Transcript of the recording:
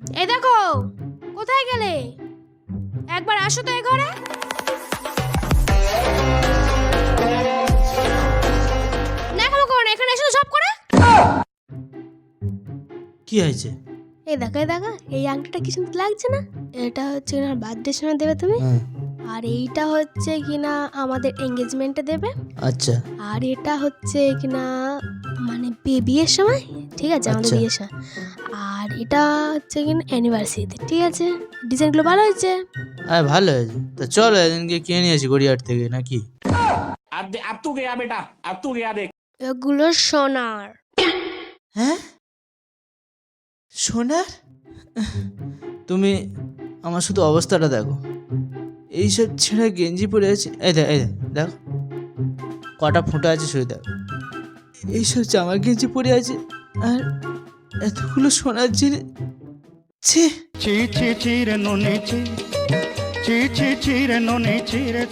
এই দেখো কোথায় গেলে? একবার আসো তো এ ঘরে। দেখাবো কোন এখানে এসে সব করে। কি হয়েছে? এই দেখো এই দেখো এই আংটিটা কি সুন্দর লাগছে না? এটা হচ্ছে কিনা বার্থডে সময় দেবে তুমি। হ্যাঁ। আর এইটা হচ্ছে কিনা আমাদের এঙ্গেজমেন্টে দেবে। আচ্ছা। আর এটা হচ্ছে কিনা মানে বিয়ের সময়। ঠিক আছে আমাদের আচ্ছা। বিয়ের সময়। আর এটা হচ্ছে কিনা অ্যানিভার্সারিতে ঠিক আছে? ডিজাইনগুলো ভালো হয়েছে? হ্যাঁ ভালো হয়েছে। তো চলো এদিনকে কিনে নিয়ে আসি গড়িয়াহাট থেকে নাকি? এগুলো সোনার। হ্যাঁ? সোনার? তুমি আমার শুধু অবস্থাটা দেখো। এইসব ছেঁড়া গেঞ্জি পরে আছে এই দেখ এই দেখ কটা ফোঁটা আছে শুধু দেখো। এইসব জামা গেঞ্জি পরে আছে আর এতগুলো সোনার জিনিস চিরে নুনি চিরে